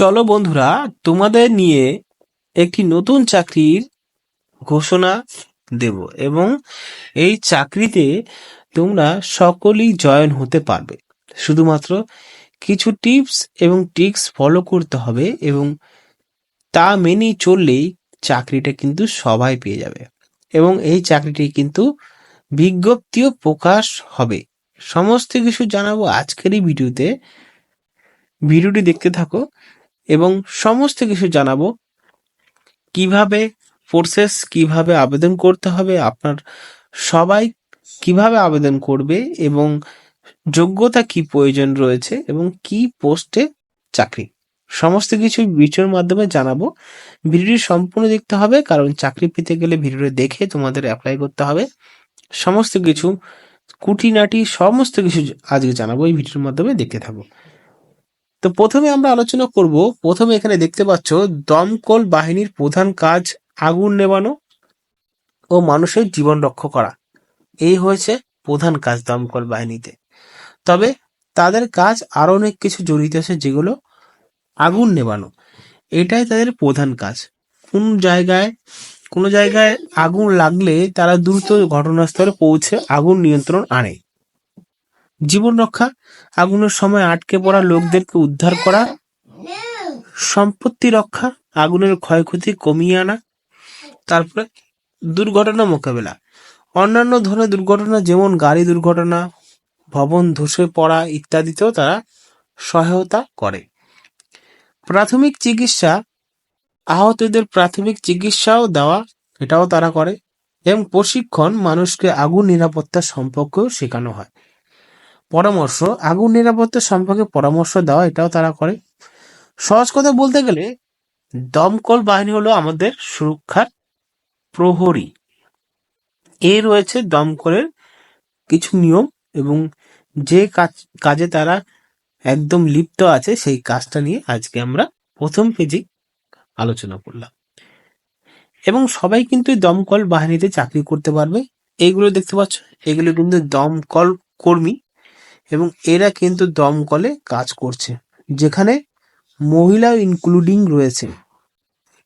চলো বন্ধুরা, তোমাদের নিয়ে একটি নতুন চাকরির ঘোষণা দেব এবং এই চাকরিতে তোমরা সকলেই জয়েন হতে পারবে। শুধুমাত্র কিছু টিপস এবং ট্রিক্স ফলো করতে হবে এবং তা মেনে চললেই চাকরিটা কিন্তু সবাই পেয়ে যাবে এবং এই চাকরিটি কিন্তু বিজ্ঞপ্তিও প্রকাশ হবে। সমস্ত কিছু জানাব আজকের এই ভিডিওতে। ভিডিওটি দেখতে থাকো। এবং সমস্ত কিছু জানাব। কীভাবে প্রসেস কীভাবে আবেদন করতে হবে, আপনার সবাই কীভাবে আবেদন করবে এবং যোগ্যতা কি প্রয়োজন রয়েছে এবং কি পোস্টে চাকরি। সমস্ত কিছু ভিডিওর মাধ্যমে জানাব। ভিডিওটি সম্পূর্ণ দেখতে হবে, কারণ চাকরি পেতে গেলে ভিডিওটি দেখে তোমাদের অ্যাপ্লাই করতে হবে। সমস্ত কিছু, খুঁটিনাটি, সমস্ত কিছু আজকে জানাব, এই ভিডিওর মাধ্যমে দেখতে থাকো। তো প্রথমে আমরা আলোচনা করব, প্রথমে এখানে দেখতে পাচ্ছ দমকল বাহিনীর প্রধান কাজ আগুন নেবানো ও মানুষের জীবন রক্ষা করা। এই হয়েছে প্রধান কাজ দমকল বাহিনীতে। তবে তাদের কাজ আরও অনেক কিছু জড়িত আছে যেগুলো আগুন নেবানো এটাই তাদের প্রধান কাজ। কোন জায়গায়, কোনো জায়গায় আগুন লাগলে তারা দ্রুত ঘটনাস্থলে পৌঁছে আগুন নিয়ন্ত্রণ আনে। জীবন রক্ষা, আগুনের সময় আটকে পড়া লোকদেরকে উদ্ধার করা, সম্পত্তি রক্ষা, আগুনের ক্ষয়ক্ষতি কমিয়ে আনা, তারপরে দুর্ঘটনা মোকাবেলা। অন্যান্য ধরনের দুর্ঘটনা যেমন গাড়ি দুর্ঘটনা, ভবন ধসে পড়া ইত্যাদিতেও তারা সহায়তা করে। প্রাথমিক চিকিৎসা, আহতদের প্রাথমিক চিকিৎসাও দেওয়া, এটাও তারা করে। এবং প্রশিক্ষণ মানুষকে আগুন নিরাপত্তা সম্পর্কেও শেখানো হয়। পরামর্শ, আগুন নিরাপত্তা সম্পর্কে পরামর্শ দেওয়া, এটাও তারা করে। সহজ কথা বলতে গেলে, দমকল বাহিনী হলো আমাদের সুরক্ষার প্রহরী। এ রয়েছে দমকলের কিছু নিয়ম এবং যে কাজ, কাজে তারা একদম লিপ্ত আছে, সেই কাজটা নিয়ে আজকে আমরা প্রথম পেজে আলোচনা করলাম। এবং সবাই কিন্তু দমকল বাহিনীতে চাকরি করতে পারবে। এইগুলো দেখতে পাচ্ছ, এগুলো কিন্তু দমকল কর্মী এবং এরা কিন্তু দমকলে কাজ করছে, যেখানে মহিলা ইনক্লুডিং রয়েছে।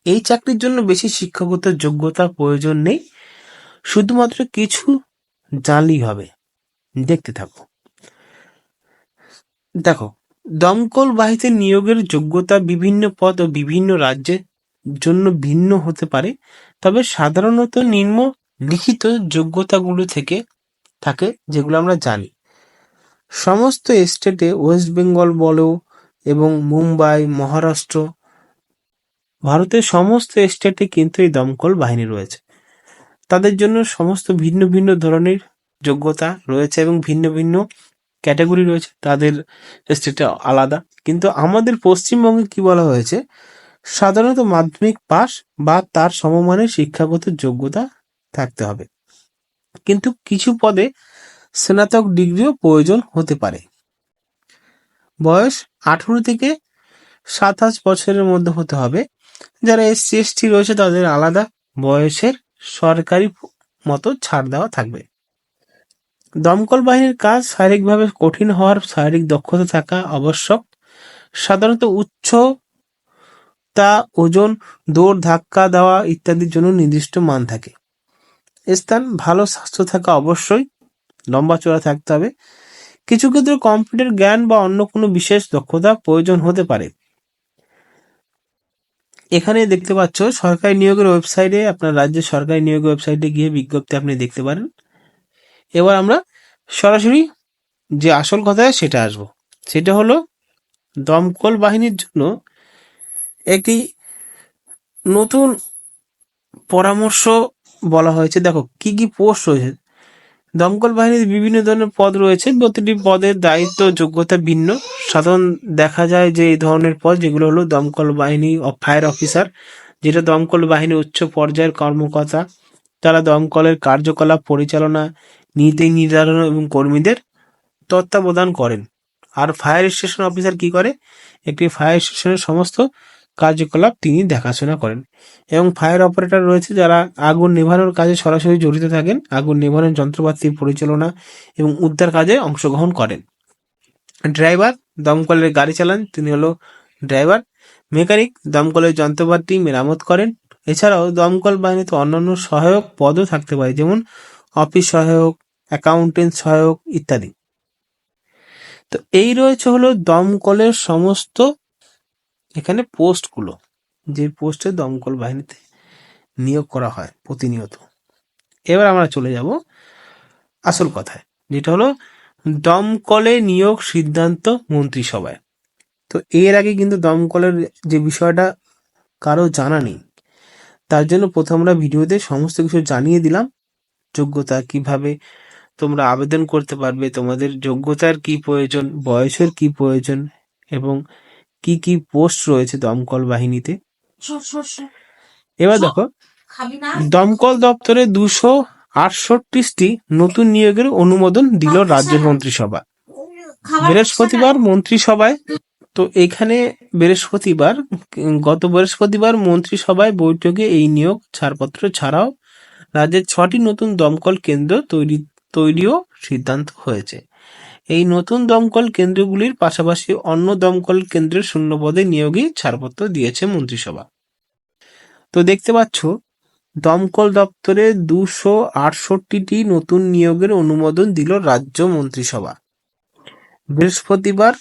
এই চাকরির জন্য বেশি শিক্ষাগত যোগ্যতার প্রয়োজন নেই, শুধুমাত্র কিছু জানলেই হবে। দেখতে থাকো। দেখো, দমকল বাহিনীতে নিয়োগের যোগ্যতা বিভিন্ন পদ ও বিভিন্ন রাজ্যের জন্য ভিন্ন হতে পারে, তবে সাধারণত নিম্ন লিখিত যোগ্যতাগুলো থেকে থাকে যেগুলো আমরা জানি। সমস্ত স্টেটে ওয়েস্ট বেঙ্গল বলো এবং মুম্বাই, মহারাষ্ট্র, ভারতের সমস্ত স্টেটে কিন্তু এই দমকল বাহিনী রয়েছে। তাদের জন্য সমস্ত ভিন্ন ভিন্ন ধরনের যোগ্যতা রয়েছে এবং ভিন্ন ভিন্ন ক্যাটাগরি রয়েছে। তাদের স্টেটে আলাদা। কিন্তু আমাদের পশ্চিমবঙ্গে কি বলা হয়েছে? সাধারণত মাধ্যমিক পাস বা তার সমমানের শিক্ষাগত যোগ্যতা থাকতে হবে। কিন্তু কিছু পদে স্নাতক ডিগ্রিও প্রয়োজন হতে পারে। বয়স আঠারো থেকে সাতাশ বছরের মধ্যে হতে হবে। যারা এসসি এসটি রয়েছে, তাদের আলাদা বয়সের সরকারি মতো ছাড় দেওয়া থাকবে। দমকল বাহিনীর কাজ শারীরিকভাবে কঠিন হওয়ার শারীরিক দক্ষতা থাকা আবশ্যক। সাধারণত উচ্চ তা ওজন, দৌড়, ধাক্কা দেওয়া ইত্যাদির জন্য নির্দিষ্ট মান থাকে। স্থান, ভালো স্বাস্থ্য থাকা অবশ্যই। লম্বা চড়া থাকতে হবে। কিছু ক্ষেত্রে কম্পিউটার জ্ঞান বা অন্য কোনো বিশেষ দক্ষতা প্রয়োজন হতে পারে। এখানে দেখতে পাচ্ছ, সরকারি নিয়োগের ওয়েবসাইটে, আপনার রাজ্যের সরকারি নিয়োগের ওয়েবসাইটে গিয়ে বিজ্ঞপ্তি আপনি দেখতে পারেন। এবার আমরা সরাসরি যে আসল কথায় সেটা আসব। সেটা হলো, দমকল বাহিনীর জন্য একটি নতুন পরামর্শ বলা হয়েছে। দেখো, কি কি পোস্ট রয়েছে? দমকল বাহিনীর বিভিন্ন ধরনের পদ রয়েছে। প্রতিটি পদের দায়িত্ব, যোগ্যতা ভিন্ন। সাধারণ দেখা যায় যে এই ধরনের পদ, যেগুলো হলো দমকল বাহিনী ফায়ার অফিসার, যেটা দমকল বাহিনীর উচ্চ পর্যায়ের কর্মকর্তা। তারা দমকলের কার্যকলাপ, পরিচালনা, নীতি নির্ধারণ এবং কর্মীদের তত্ত্বাবধান করেন। আর ফায়ার স্টেশন অফিসার কি করে? একটি ফায়ার স্টেশনের সমস্ত কার্যকলাপ তিনি দেখাশোনা করেন। এবং ফায়ার অপারেটর রয়েছে যারা আগুন নেভানোর কাজে সরাসরি জড়িত থাকেন, আগুন নেভানোর যন্ত্রপাতি পরিচালনা এবং উদ্ধার কাজে অংশগ্রহণ করেন। ড্রাইভার দমকলের গাড়ি চালান, তিনি হলো ড্রাইভার। মেকানিক দমকলের যন্ত্রপাতি মেরামত করেন। এছাড়াও দমকল বাহিনীতে অন্যান্য সহায়ক পদও থাকতে পারে, যেমন অফিস সহায়ক, অ্যাকাউন্টেন্ট সহায়ক ইত্যাদি। তো এই রয়েছে হলো দমকলের সমস্ত এখানে পোস্টগুলো, যে পোস্টে দমকল বাহিনীতে নিয়োগ করা হয় প্রতিনিয়ত। এবার আমরা চলে যাব আসল কথায়, যেটা হলো দমকলে নিয়োগ সিদ্ধান্ত মন্ত্রিসভায়। তো এর আগে কিন্তু দমকলের যে বিষয়টা কারও জানা নেই, তার জন্য প্রথম আমরা ভিডিওতে সমস্ত কিছু জানিয়ে দিলাম। যোগ্যতা কীভাবে তোমরা আবেদন করতে পারবে, তোমাদের যোগ্যতার কি প্রয়োজন, বয়সের কি প্রয়োজন, এবং কি কি পোস্ট রয়েছে দমকল বাহিনীতে? এবার দেখো দমকল দপ্তরে দুশো আটষট্টিটি নতুন নিয়োগের অনুমোদন দিল রাজ্য মন্ত্রিসভা। বৃহস্পতিবার মন্ত্রিসভায় তো এখানে বৃহস্পতিবার গত বৃহস্পতিবার মন্ত্রিসভায় বৈঠকে এই নিয়োগ ছাড়পত্র ছাড়াও রাজ্যের ছটি নতুন দমকল কেন্দ্র তৈরি তৈরিও সিদ্ধান্ত হয়েছে। এই নতুন দমকল কেন্দ্রগুলির পাশাপাশি অন্য দমকল কেন্দ্রের শূন্যপদে নিয়োগই ছাড়পত্র দিয়েছে মন্ত্রিসভা। তো দেখতে পাচ্ছ, দমকল দপ্তরে দুশো আটষট্টিটি নতুন নিয়োগের অনুমোদন দিল রাজ্য মন্ত্রিসভা। বৃহস্পতিবার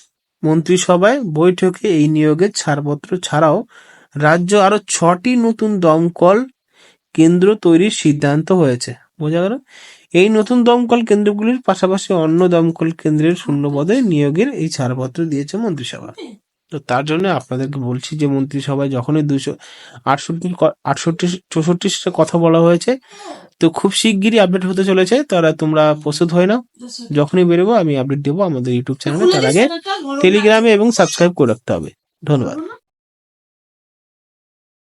মন্ত্রিসভায় বৈঠকে এই নিয়োগের ছাড়পত্র ছাড়াও রাজ্য আরও ছটি নতুন দমকল কেন্দ্র তৈরির সিদ্ধান্ত হয়েছে। বোঝা গেল? এই নতুন দমকল কেন্দ্রগুলির পাশাপাশি অন্য দমকল কেন্দ্রের শূন্য পদে নিয়োগের এই ছাড়পত্র দিয়েছে মন্ত্রিসভা। তো তার জন্য আপনাদেরকে বলছি যে মন্ত্রিসভায় যখনই দুশো আটষট্টি আটষট্টি চৌষট্টি কথা বলা হয়েছে তো খুব শিগগিরই আপডেট হতে চলেছে তারা তোমরা প্রস্তুত হয়ে নাও। যখনই বেরোবো আমি আপডেট দেবো আমাদের ইউটিউব চ্যানেলে। তার আগে টেলিগ্রামে এবং সাবস্ক্রাইব করে রাখতে হবে। ধন্যবাদ।